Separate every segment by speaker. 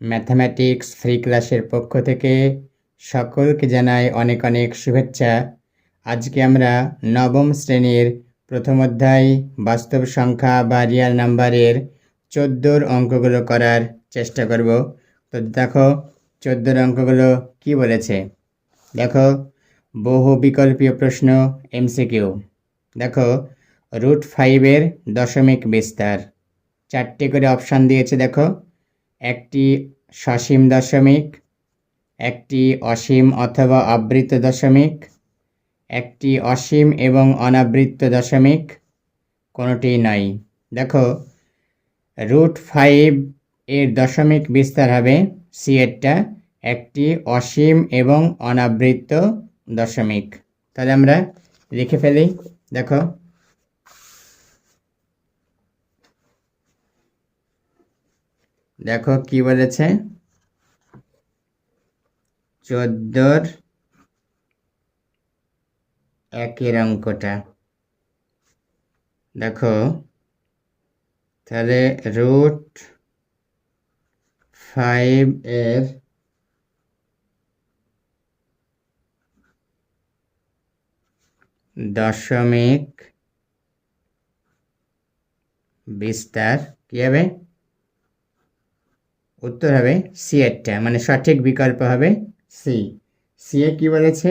Speaker 1: Mathematics free ক্লাসের পক্ষ থেকে সকলকে জানাই অনেক অনেক শুভেচ্ছা। আজকে আমরা নবম শ্রেণির প্রথম অধ্যায় বাস্তব সংখ্যা বা রিয়াল নাম্বারের চোদ্দোর অঙ্কগুলো করার চেষ্টা করব। তো দেখো, চোদ্দোর অঙ্কগুলো কি বলেছে? দেখো, বহু বিকল্পীয় প্রশ্ন, এমসিকিউ। দেখো, রুট ফাইভের দশমিক বিস্তার। চারটে করে অপশান দিয়েছে, দেখো। একটি সসীম দশমিক, একটি অসীম অথবা আবৃত দশমিক, একটি অসীম এবং অনাবৃত্ত দশমিক, কোনোটি নাই দেখো, রুট ফাইভ এর দশমিক বিস্তার হবে সি এরটা একটি অসীম এবং অনাবৃত্ত দশমিক। তাহলে আমরা লিখে ফেলি। দেখো দেখো কি বলেছে? চোদ্দোর একের অঙ্কটা। দেখো, তাহলে রুট ফাইভ এর দশমিক বিস্তার কি হবে? উত্তর হবে সি এরটা মানে সঠিক বিকল্প হবে সি সি এ কি বলেছে?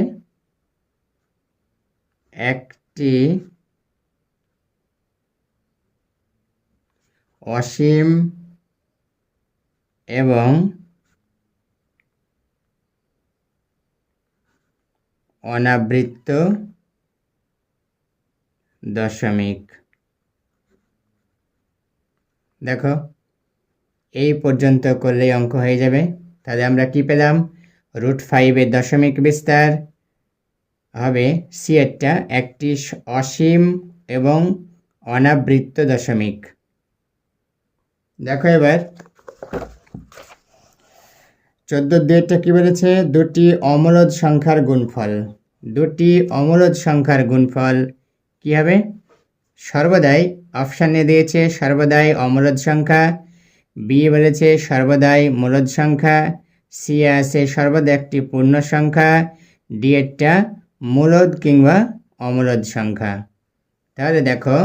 Speaker 1: একটি অসীম এবং অনাবৃত্ত দশমিক। দেখো এই পর্যন্ত করলেই অঙ্ক হয়ে যাবে। তাহলে আমরা কি পেলাম? রুট ফাইভের দশমিক বিস্তার হবে সি এরটা একটি অসীম এবং অনাবৃত্ত দশমিক। দেখো এবার। চোদ্দ দুয়েরটা কী বলেছে? দুটি অমূলদ সংখ্যার গুণফল। দুটি অমূলদ সংখ্যার গুণফল কী হবে? সর্বদাই অপশানে দিয়েছে সর্বদাই অমূলদ সংখ্যা। বি বলেছে সর্বদাই মূলদ সংখ্যা, সি আছে সর্বদা একটি পূর্ণ সংখ্যা, ডি এরটা মূলদ কিংবা অমূলদ সংখ্যা। তাহলে দেখো,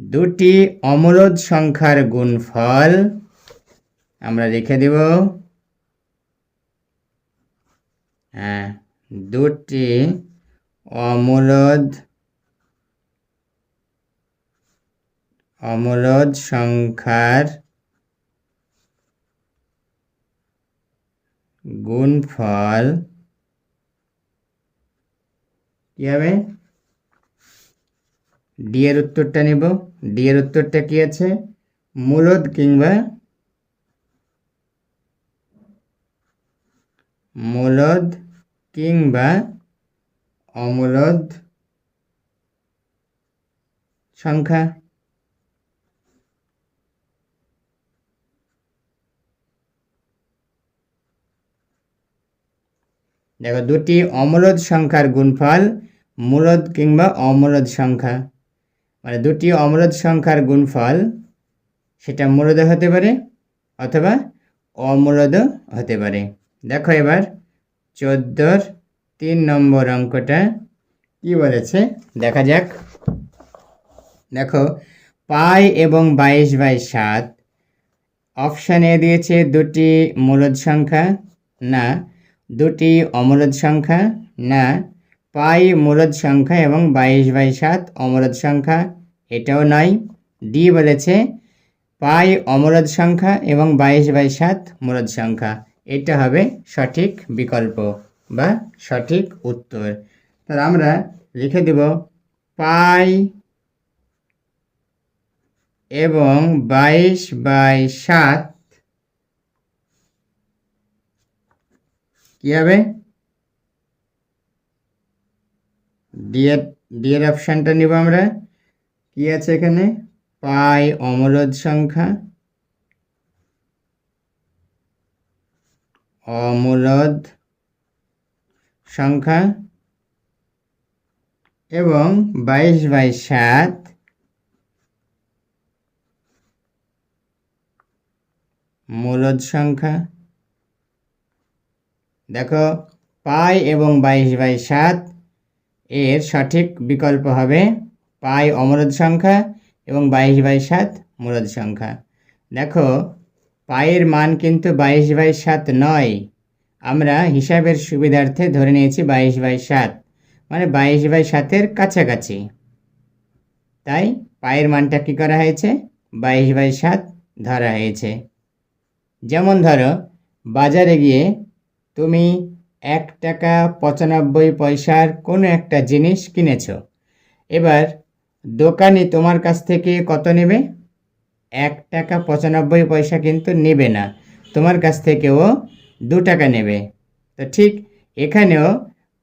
Speaker 1: দুটি অমূলদ সংখ্যার গুণফল আমরা লিখে দেব। হ্যাঁ দুটি অমূলদ অমূলদ সংখ্যার গুণফল কি হবে ডি এর উত্তরটা নেব। ডি এর উত্তরটা কি আছে? মূলদ কিংবা মূলদ কিংবা অমূলদ সংখ্যা। দেখো দুটি অমূলদ সংখ্যার গুণফল মূলদ কিংবা অমূলদ সংখ্যা। মানে দুটি অমূলদ সংখ্যার গুণফল, সেটা মূলদ হতে পারে অথবা অমূলদ হতে পারে। দেখো এবার চোদ্দোর তিন নম্বর অঙ্কটা কি বলেছে? দেখা যাক। দেখো, পাই এবং বাইশ বাই সাত, অপশানে দিয়েছে দুটি মূলদ সংখ্যা, না দুটি অমরদ সংখ্যা না, পাই মূলদ সংখ্যা এবং বাইশ বাই সাত অমরদ সংখ্যা, এটাও নয়। ডি বলেছে, পাই অমরদ সংখ্যা এবং বাইশ বাই সাত মূলদ সংখ্যা, এটা হবে সঠিক বিকল্প বা সঠিক উত্তর। তাহলে আমরা লিখে দেব, পাই এবং বাইশ বাই সাত হবে? ডিএর ডিএর অপশানটা নিব আমরা। কি আছে এখানে? পাই অমূলদ সংখ্যা। অমূলদ সংখ্যা। এবং বাইশ বাই সাত। মূলদ সংখ্যা। দেখো, পাই এবং বাইশ বাই সাত এর সঠিক বিকল্প হবে পাই অমরদ সংখ্যা এবং বাইশ বাই সাত মূলদ সংখ্যা। দেখো পায়ের মান কিন্তু বাইশ বাই সাত নয়। আমরা হিসাবের সুবিধার্থে ধরে নিয়েছি বাইশ বাই সাত। মানে বাইশ বাই সাতের কাছাকাছি। তাই পায়ের মানটা কী করা হয়েছে? বাইশ বাই সাত ধরা হয়েছে। যেমন ধরো, বাজারে গিয়ে তুমি এক টাকা পঁচানব্বই পয়সার কোনো একটা জিনিস কিনেছ। এবার দোকানি তোমার কাছ থেকে কত নেবে? এক টাকা পঁচানব্বই পয়সা কিন্তু নেবে না। তোমার কাছ থেকেও দু টাকা নেবে। তো ঠিক এখানেও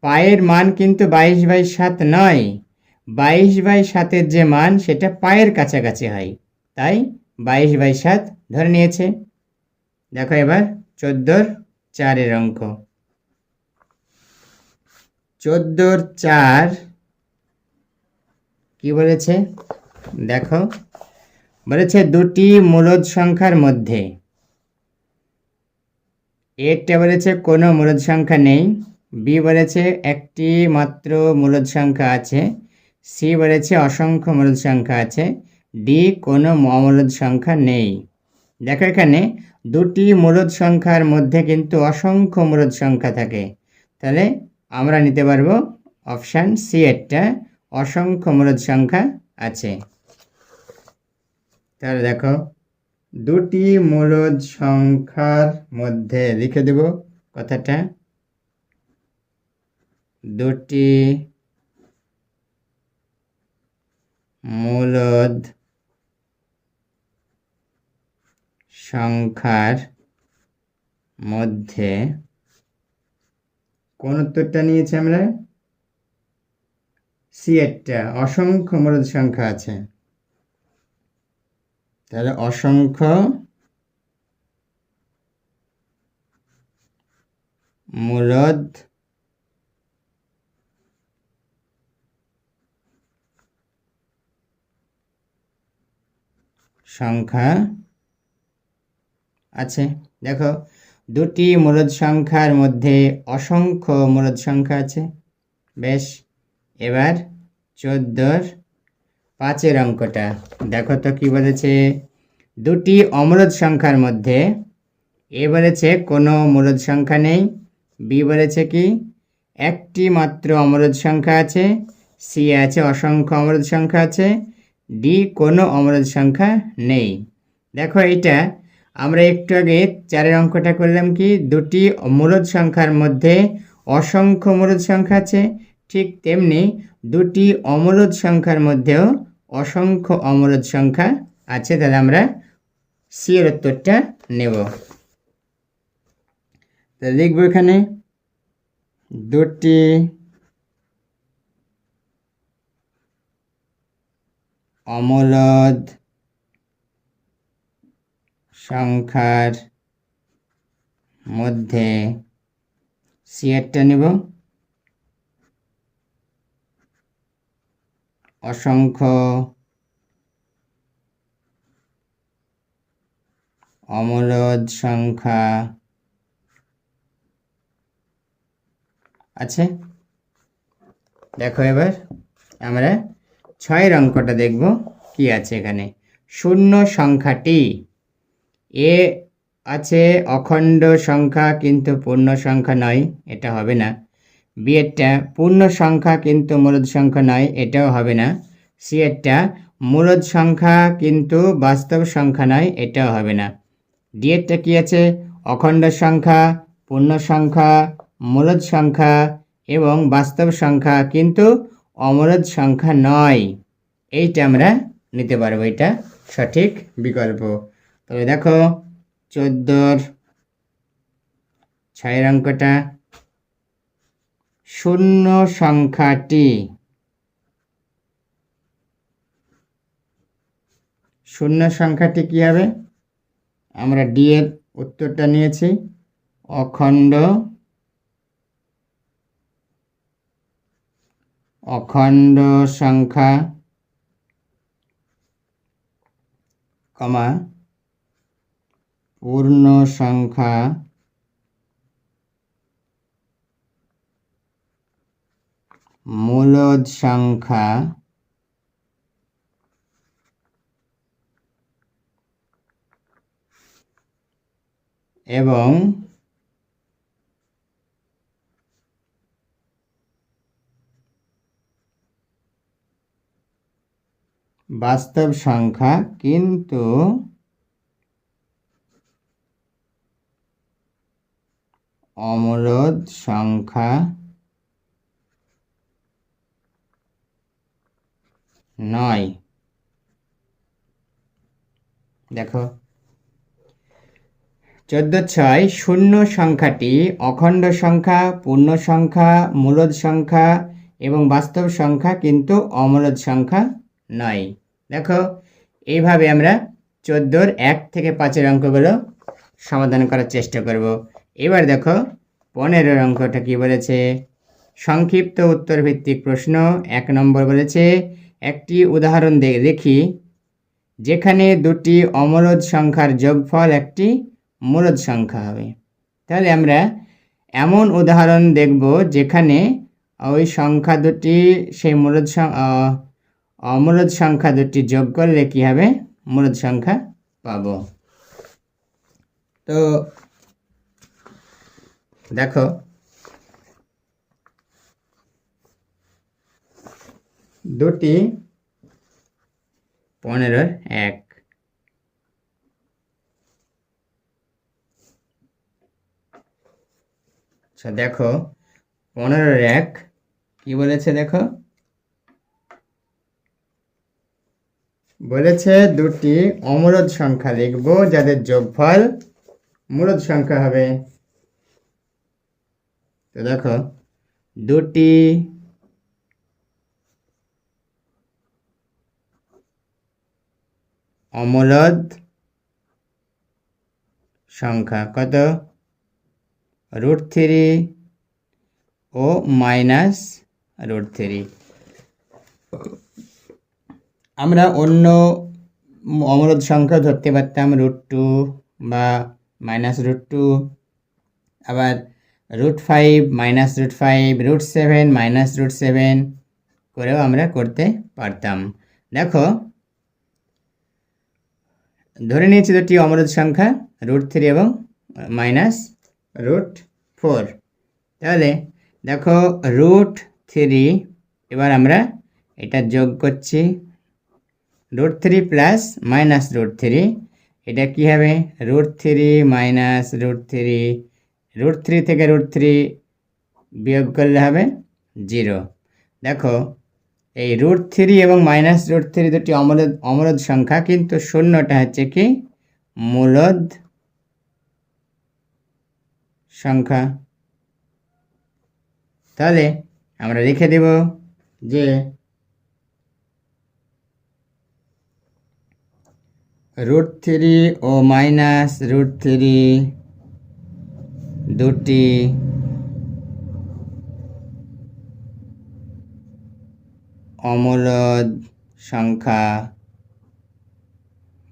Speaker 1: পায়ের মান কিন্তু বাইশ বাই সাত নয়। বাইশ বাই সাতের যে মান, সেটা পায়ের কাছাকাছি হয়। তাই বাইশ বাই সাত ধরে নিয়েছে। দেখো এবার চোদ্দোর চারের অঙ্ক। চোদ্দোর চার, কি বলেছে? দেখো, বলেছে দুটি মূলদ সংখ্যার মধ্যে। এরটা বলেছে কোনো মূলদ সংখ্যা নেই। বি বলেছে একটি মাত্র মূলদ সংখ্যা আছে। সি বলেছে অসংখ্য মূলদ সংখ্যা আছে। ডি কোনো অমূলদ সংখ্যা নেই। দেখো এখানে দুটি মূলদ সংখ্যার মধ্যে কিন্তু অসংখ্য মূলদ সংখ্যা থাকে। তাহলে আমরা নিতে পারব অপশান সি এরটা অসংখ্য মূলদ সংখ্যা আছে। তাহলে দেখো, দুটি মূলদ সংখ্যার মধ্যে লিখে দেব কথাটা। দুটি মূলদ সংখ্যার মধ্যে কোন উত্তরটা নিয়েছি আমরা? সি একটা। অসংখ্য মূলদ সংখ্যা আছে। তাহলে অসংখ্য মূলদ সংখ্যা আছে। দেখো, দুটি মূলদ সংখ্যার মধ্যে অসংখ্য মূলদ সংখ্যা আছে। বেশ, এবার চোদ্দোর পাঁচের অঙ্কটা। দেখো তো কী বলেছে? দুটি অমরদ সংখ্যার মধ্যে এ বলেছে কোনো মূলদ সংখ্যা নেই। বি বলেছে কি? একটি মাত্র অমরদ সংখ্যা আছে। সি আছে অসংখ্য অমূলদ সংখ্যা আছে। ডি কোনো অমূলদ সংখ্যা নেই। দেখো এইটা আমরা একটু আগে চারের অঙ্কটা করলাম কি? দুটি মূলদ সংখ্যার মধ্যে অসংখ্য মূলদ সংখ্যা আছে। ঠিক তেমনি দুটি অমূলদ সংখ্যার মধ্যেও অসংখ্য অমূলদ সংখ্যা আছে। তাহলে আমরা সি এর উত্তরটা নেব। তো লিখব এখানে দুটি অমূলদ সংখ্যার মধ্যে সিয়ারটা নেব। অসংখ্য অমূলদ সংখ্যা আছে। দেখো এবার আমরা ছয়ের অঙ্কটা দেখব কি আছে এখানে। শূন্য সংখ্যাটি এ আছে অখণ্ড সংখ্যা কিন্তু পূর্ণ সংখ্যা নয়, এটা হবে না। বিয়েরটা পূর্ণ সংখ্যা কিন্তু মূলদ সংখ্যা নয়, এটাও হবে না। সি এরটা মূলদ সংখ্যা কিন্তু বাস্তব সংখ্যা নয়, এটাও হবে না। ডি এরটা কী আছে? অখণ্ড সংখ্যা, পূর্ণ সংখ্যা, মূলদ সংখ্যা এবং বাস্তব সংখ্যা কিন্তু অমূলদ সংখ্যা নয়। এইটা আমরা নিতে পারব, এটা সঠিক বিকল্প। তবে দেখো, চোদ্দোর ছয়ের অঙ্কটা শূন্য সংখ্যাটি শূন্য সংখ্যাটি কি হবে? আমরা ডি এর উত্তরটা নিয়েছি, অখণ্ড অখণ্ড সংখ্যা, কমা পূর্ণ সংখ্যা মূলদ সংখ্যা এবং বাস্তব সংখ্যা কিন্তু অমূলদ সংখ্যা নয়। দেখো। চোদ্দ ছয়, শূন্য সংখ্যাটি অখণ্ড সংখ্যা, পূর্ণ সংখ্যা মূলদ সংখ্যা এবং বাস্তব সংখ্যা কিন্তু অমূলদ সংখ্যা নয়। দেখো, এইভাবে আমরা চোদ্দোর এক থেকে পাঁচের অঙ্কগুলো সমাধান করার চেষ্টা করব। এবার দেখো পনেরোর অঙ্কটা কি বলেছে? সংক্ষিপ্ত উত্তর ভিত্তিক প্রশ্ন, এক নম্বর বলেছে, একটি উদাহরণ দেখি। যেখানে দুটি অমূলদ সংখ্যার যোগফল একটি মূলদ সংখ্যা হবে। তাহলে আমরা এমন উদাহরণ দেখব যেখানে ওই সংখ্যা দুটি, সেই মূলদ অমূলদ সংখ্যা দুটি যোগ করলে কী হবে? মূলদ সংখ্যা পাব। তো দেখো। দুটি পনেরোর এক। আচ্ছা দেখো। পনেরোর এক, কি বলেছে দেখো? বলেছে দুটি অমরদ সংখ্যা লিখব যাদের যোগফল মূলদ সংখ্যা হবে। তো দেখো, দুটি অমূলদ সংখ্যা কত? রুট থ্রি ও মাইনাস রুট থ্রি আমরা অন্য অমরদ সংখ্যা ধরতে পারতাম রুট টু বা মাইনাস রুট টু আবার root five minus root five root seven minus root seven করেও আমরা করতে পারতাম। দেখো, ধরে নিয়েছি দুটি অমরদ সংখ্যা রুট থ্রি এবং মাইনাস রুট ফোর তাহলে দেখো রুট থ্রি এবার আমরা এটা যোগ করছি। Root three plus minus root three এটা কী হবে? Root three minus root three root three থেকে রুট থ্রি বিয়োগ করলে হবে জিরো দেখো, এই রুট থ্রি এবং মাইনাস রুট থ্রি দুটি অমরদ অমরদ সংখ্যা কিন্তু শূন্যটা হচ্ছে কি? মূলদ সংখ্যা। তাহলে আমরা লিখে দেব যে রুট থ্রি ও মাইনাস রুট থ্রি দুটি অমূলদ সংখ্যা,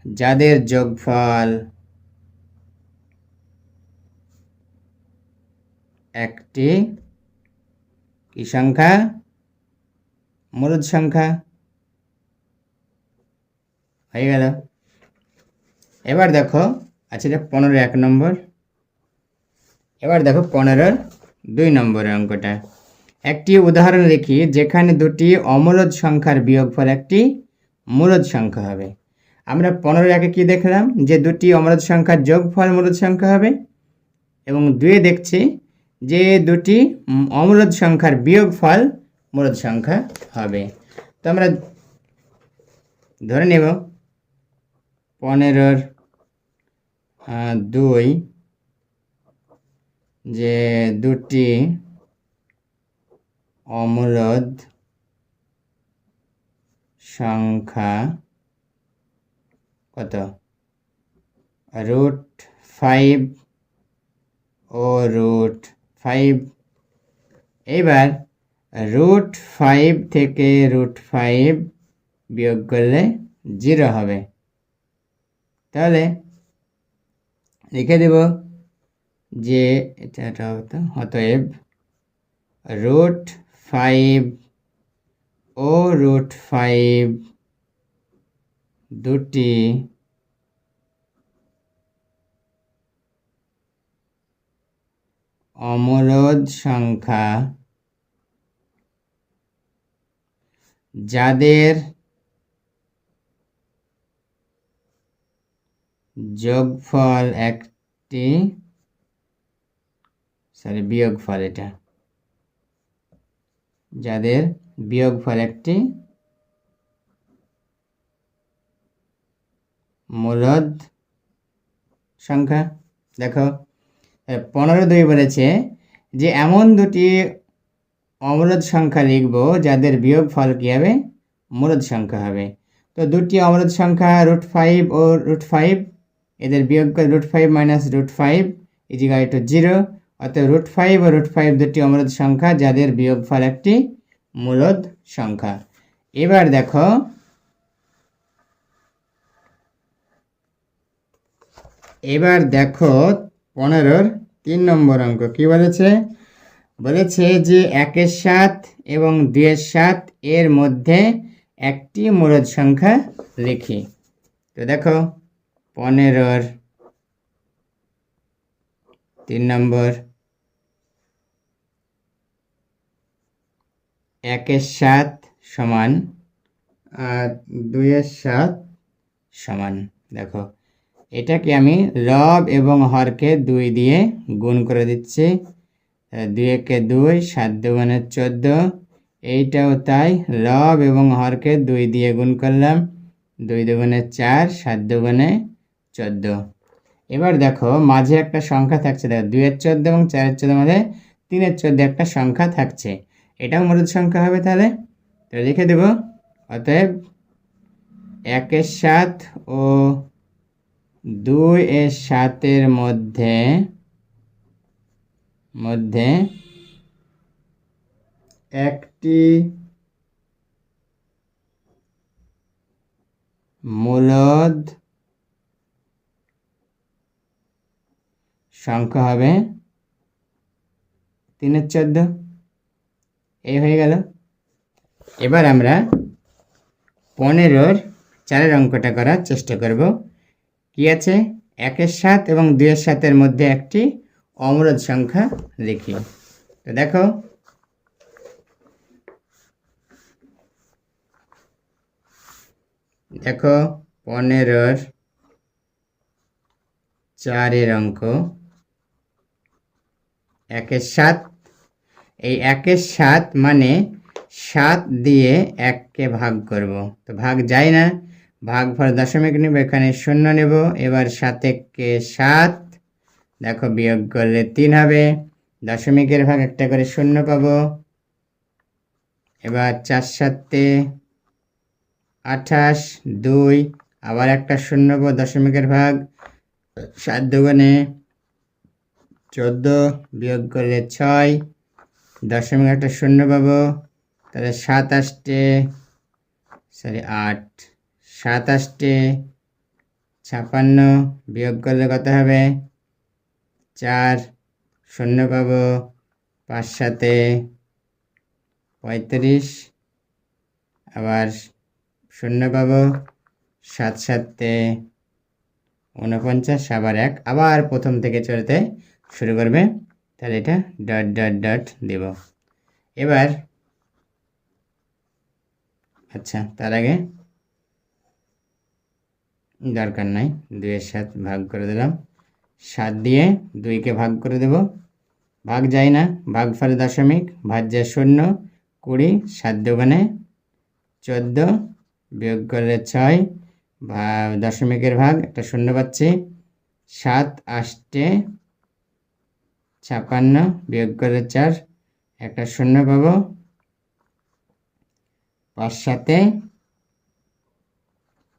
Speaker 1: যাদের যোগফল একটি কি সংখ্যা? মূলদ সংখ্যা। হয়ে গেল। এবার দেখো আচ্ছা এটা পনেরো এক নম্বর। এবার দেখো পনেরোর দুই নম্বরের অঙ্কটা। একটি উদাহরণ লিখি, যেখানে দুটি অমূলদ সংখ্যার বিয়োগফল একটি মূলদ সংখ্যা হবে। আমরা পনেরো একে কি দেখলাম? যে দুটি অমূলদ সংখ্যার যোগফল মূলদ সংখ্যা হবে এবং দুয়ে দেখছি যে দুটি অমূলদ সংখ্যার বিয়োগফল মূলদ সংখ্যা হবে। তো আমরা ধরে নেব, পনেরোর দুই যে দুটি অমূলদ সংখ্যা কত? রুট ফাইভ ও রুট ফাইভ এবার রুট ফাইভ থেকে রুট ফাইভ বিয়োগ করলে জিরো হবে। তাহলে লিখে দেব যে এটা এটা হতো, অতএব রুট ফাইভ ও রুট ফাইভ দুটি অমরোধ সংখ্যা যাদের যোগফল একটি সরি বিয়োগফল এটা। যাদের বিয়োগফল একটি মূলদ সংখ্যা, দেখো পনেরো দুই বলেছে যে এমন দুটি অমরদ সংখ্যা লিখব যাদের বিয়োগফল কী হবে? মূলদ সংখ্যা হবে। তো দুটি অমরদ সংখ্যা রুট ফাইভ ও রুট ফাইভ এদের বিয়োগ করে root five minus root five is equal to zero অতএব রুট ফাইভ ও রুট ফাইভ দুটি অমরদ সংখ্যা, যাদের বিয়োগফল একটি মূলদ সংখ্যা। এবার দেখো এবার দেখো পনেরোর তিন নম্বর অঙ্ক কি বলেছে? বলেছে যে একের সাত এবং দুইয়ের সাত এর মধ্যে একটি মূলদ সংখ্যা লিখি। তো দেখো, পনেরোর তিন নম্বর একের সাত সমান, আর দুইয়ের সাত সমান। দেখো, এটাকে আমি রব এবং হরকে দুই দিয়ে গুণ করে দিচ্ছি। দুই একে দুই, সাত দুগুণে চোদ্দ। এইটাও তাই, রব এবং হরকে দুই দিয়ে গুণ করলাম। দুই দুগুণে চার, সাত দুগুণে চোদ্দ। এবার দেখো, মাঝে একটা সংখ্যা থাকছে। দেখো, দুইয়ের চোদ্দ এবং চারের চোদ্দ মাঝে তিনের চোদ্দ একটা সংখ্যা থাকছে। এটাও মূলত সংখ্যা হবে তাহলে। তো লিখে দেব। অতএব একের সাত ও দুই এর সাতের মধ্যে মধ্যে একটি মূলদ সংখ্যা হবে তিনের চোদ্দ। এই হয়ে গেল। এবার আমরা পনেরোর চারের অঙ্কটা করার চেষ্টা করব। কি আছে? একের সাত এবং দুইয়ের সাতের মধ্যে একটি অমরদ সংখ্যা লিখি। তো দেখো দেখো পনেরোর চারের অঙ্ক, একের সাত এই একের সাত মানে সাত দিয়ে এককে ভাগ করব। তো ভাগ যায় না। ভাগ ফল দশমিক নেব, এখানে শূন্য নেব। এবার সাত এককে সাত, দেখো বিয়োগ করলে তিন হবে। দশমিকের ভাগ একটা করে শূন্য পাবো। এবার চার সাতে আঠাশ, দুই, আবার একটা শূন্য পাবো দশমিকের ভাগ। সাত দুগুণে চোদ্দ বিয়োগ করলে ছয় দশমিক একটা শূন্য পাবো। তাহলে সাত আষ্টে সরি আট। সাত আষ্টে ছাপান্ন বিয়োগ করলে কত হবে? চার, শূন্য পাবো। পাঁচ সাতে, পঁয়ত্রিশ। আবার শূন্য পাবো। সাত সাতে উনপঞ্চাশ আবার এক, আবার প্রথম থেকে চলতে শুরু করবে। তাহলে এটা ডট ডট ডট দেব। এবার আচ্ছা তার আগে দরকার নাই, দুইয়ের সাত ভাগ করে দিলাম। সাত দিয়ে দুইকে ভাগ করে দেব। ভাগ যায় না ভাগ ফলে দশমিক ভাজ্যে শূন্য, কুড়ি, সাত দোকানে চোদ্দ, বিয়োগ করলে ছয় দশমিকের ভাগ, একটা শূন্য পাচ্ছি। সাত আষ্টে ছাপান্ন বিয়োগ করলে চার, একটা শূন্য পাবো। পাঁচ সাতে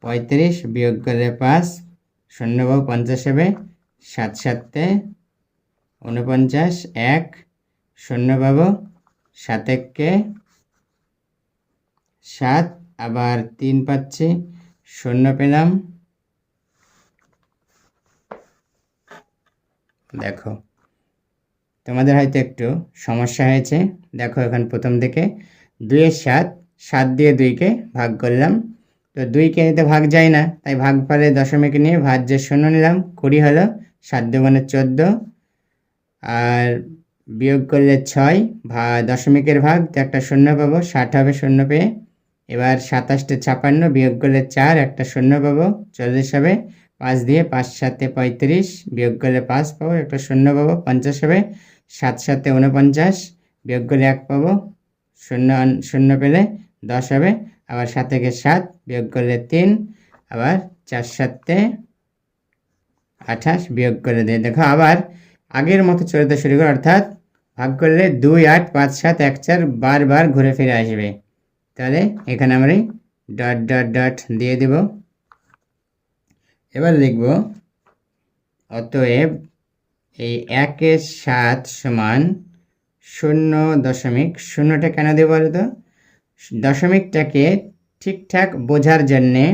Speaker 1: পঁয়ত্রিশ বিয়োগ করলে পাঁচ, শূন্য পাবো পঞ্চাশ হবে। সাত সাতে উনপঞ্চাশ, এক, শূন্য পাবো সাত এককে। সাত, আবার তিন পাচ্ছি, শূন্য পেলাম। দেখো তোমাদের হয়তো একটু সমস্যা হয়েছে। দেখো এখন প্রথম থেকে দুইয়ের সাত সাত দিয়ে দুইকে ভাগ করলাম। তো দুইকে এতে ভাগ যায় না, তাই ভাগ ফলে দশমিক নিয়ে ভাজ্যের শূন্য নিলাম। কুড়ি হলো সাত দুগুণে চোদ্দ, আর বিয়োগ করলে ছয়, ভা, দশমিকের ভাগ, তো একটা শূন্য পাবো, ষাট হবে শূন্য পেয়ে। এবার সাতাশটা ছাপান্ন, বিয়োগ করলে চার, একটা শূন্য পাবো, চল্লিশ হবে। পাঁচ দিয়ে পাঁচ সাতে পঁয়ত্রিশ, বিয়োগ করলে পাঁচ পাবো, একটা শূন্য পাবো, পঞ্চাশ হবে। সাত সাতে উনপঞ্চাশ বিয়োগ করলে এক পাবো, শূন্য শূন্য পেলে দশ হবে। আবার সাত থেকে সাত, বিয়োগ করলে তিন, আবার চার সাতে আঠাশ, বিয়োগ করে দিয়ে দেখো আবার আগের মতো চলতে শুরু করে, অর্থাৎ ভাগ করলে দুই, আট, পাঁচ, সাত, এক, চার বারবার ঘুরে ফিরে আসবে। তাহলে এখানে আমরা ডট ডট ডট দিয়ে দেব। এবার লিখব, অতএব এই একের সাত সমান শূন্য দশমিক শূন্যটা কেন দেবো বলো তো দশমিকটাকে ঠিকঠাক বোঝার জন্যে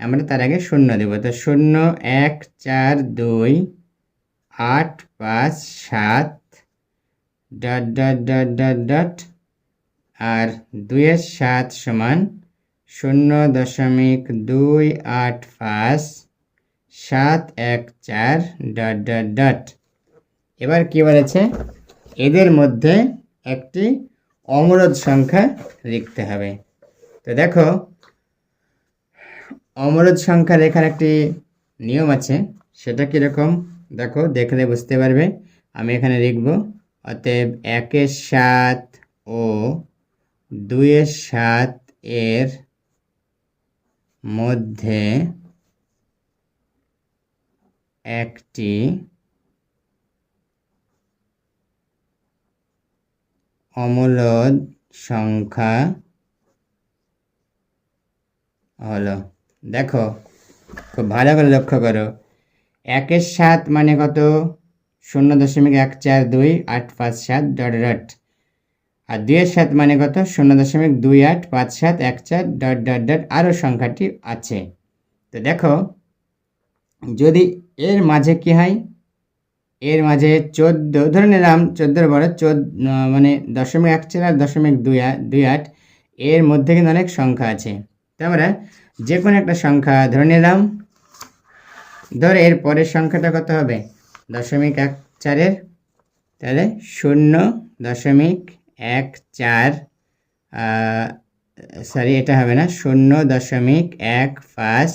Speaker 1: আমরা তার আগে শূন্য দেব। তো শূন্য, এক, চার, দুই, আট, পাঁচ, সাত, dot dot dot dot dot, আর দুইয়ের সাত সমান শূন্য দশমিক দুই আট পাঁচ সাত এক চার ডট ডট ডট এবার কি বলেছে? এদের মধ্যে একটি অমরদ সংখ্যা লিখতে হবে। তো দেখো, অমরদ সংখ্যা লেখার একটি নিয়ম আছে, সেটা কীরকম? দেখো, দেখলে বুঝতে পারবে। আমি এখানে লিখব, অতএব একের সাত ও দুইয়ের সাত এর মধ্যে একটি অমূলদ সংখ্যা হলো। দেখো, খুব ভালো করে লক্ষ্য করো। একের সাত মানে কত? শূন্য দশমিক এক চার দুই আট পাঁচ সাত ডট ডট। আর দুইয়ের সাত মানে কত? শূন্য দশমিক দুই আট পাঁচ সাত এক চার ডট ডট ডট। আরও সংখ্যাটি আছে। তো দেখো, যদি এর মাঝে কি হয়? এর মাঝে চোদ্দ, ধরে নিলাম চোদ্দোর বড় চোদ্দ মানে দশমিক এক চার আর দশমিক দুই আট দুই আট, এর মধ্যে কিন্তু অনেক সংখ্যা আছে। তো আমরা যে কোনো একটা সংখ্যা ধরে নিলাম, ধর এর পরের সংখ্যাটা কত হবে? দশমিক এক চারের তাহলে শূন্য দশমিক এক চার সরি এটা হবে না, শূন্য দশমিক এক পাঁচ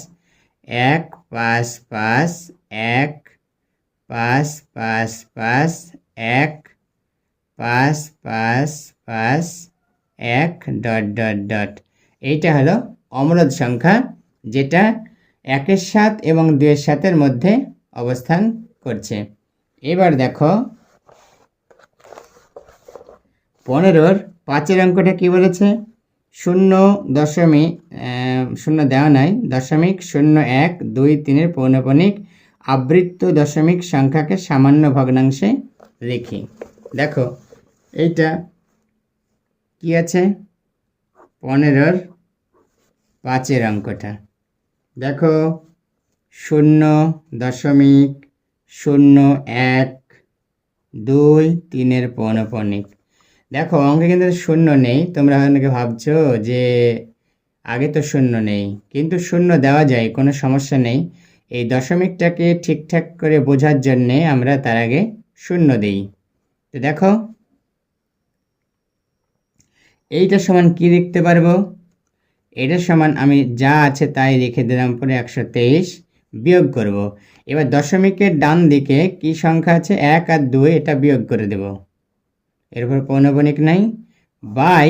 Speaker 1: এক পাঁচ পাঁচ এক, পাঁচ পাঁচ পাঁচ, এক, পাঁচ পাঁচ পাঁচ, এক, ডট ডট ডট। এইটা হলো অমরদ সংখ্যা, যেটা একের সাত এবং দুইয়ের সাতের মধ্যে অবস্থান করছে। এবার দেখো, পনেরোর পাঁচের অঙ্কটা কি বলেছে? শূন্য দশমিক শূন্য দেওয়া নাই, দশমিক শূন্য এক দুই তিনের পৌনপণিক আবৃত্ত দশমিক সংখ্যাকে সামান্য ভগ্নাংশে লিখি। দেখো, এইটা কি আছে? পনেরোর পাঁচের অঙ্কটা। দেখো, শূন্য দশমিক শূন্য এক দুই তিনের পৌনপণিক দেখো, অঙ্কে কিন্তু শূন্য নেই। তোমরা অনেকে ভাবছ যে আগে তো শূন্য নেই, কিন্তু শূন্য দেওয়া যায়, কোনো সমস্যা নেই। এই দশমিকটাকে ঠিকঠাক করে বোঝার জন্যে আমরা তার আগে শূন্য দিই। তো দেখো, এইটা সমান কি লিখতে পারব? এটার সমান আমি যা আছে তাই রেখে দিলাম, পরে একশো তেইশ বিয়োগ করব। এবার দশমিকের ডান দিকে কি সংখ্যা আছে? এক আর দুই, এটা বিয়োগ করে দেব। এরপর পৌনপণিক নাই। বাই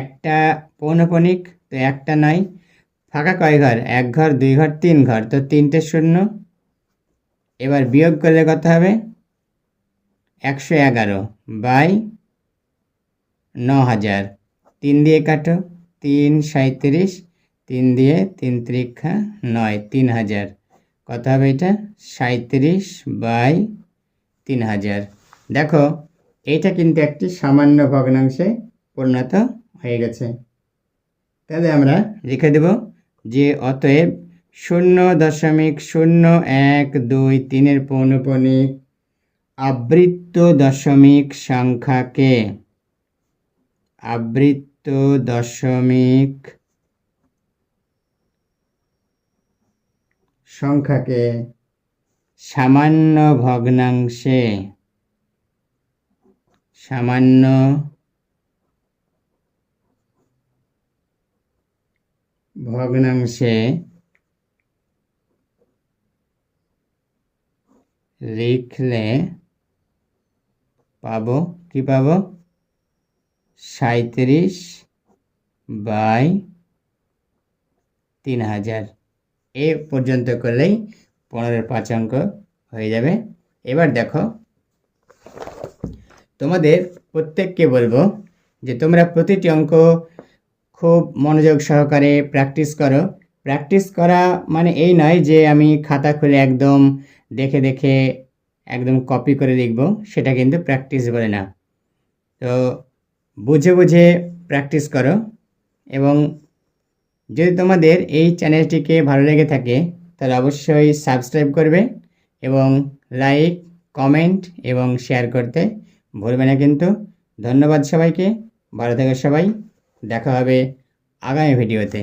Speaker 1: একটা পৌনপণিক তো একটা নাই। ফাঁকা কয় ঘর? এক ঘর, দুই ঘর, তিন ঘর। তো তিনটে শূন্য। এবার বিয়োগ করলে কত হবে? একশো এগারো বাই ন হাজার। তিন দিয়ে কাটো। তিন সাঁত্রিশ তিন দিয়ে তিন ত্রিক্ষা নয়, তিন হাজার। কত হবে এটা? সাঁত্রিশ বাই তিন হাজার। দেখো, এইটা কিন্তু একটি সামান্য ভগ্নাংশে পরিণত হয়ে গেছে। তাহলে আমরা লিখে দেব যে অতএব শূন্য দশমিক শূন্য এক দুই তিনের পৌনপণিক আবৃত্ত দশমিক সংখ্যাকে। আবৃত্ত দশমিক সংখ্যাকে সামান্য ভগ্নাংশে, সামান্য ভগ্নাংশে লিখলে পাবো, কি পাবো? সাঁত্রিশ বাই তিন হাজার। এ পর্যন্ত করলেই পনেরোর পাঁচ অঙ্ক হয়ে যাবে। এবার দেখো, তোমাদের প্রত্যেককে বলব যে তোমরা প্রতিটি অঙ্ক খুব মনোযোগ সহকারে প্র্যাকটিস করো। প্র্যাকটিস করা মানে এই নয় যে আমি খাতা খুলে একদম দেখে দেখে একদম কপি করে লিখব সেটা কিন্তু প্র্যাকটিস বলে না। তো বুঝে বুঝে প্র্যাকটিস করো এবং যদি তোমাদের এই চ্যানেলটিকে ভালো লেগে থাকে, তাহলে অবশ্যই সাবস্ক্রাইব করবে এবং লাইক কমেন্ট এবং শেয়ার করতে ভুলবে না কিন্তু। ধন্যবাদ সবাইকে, ভালো থেকে সবাই। দেখা হবে আগামী ভিডিওতে।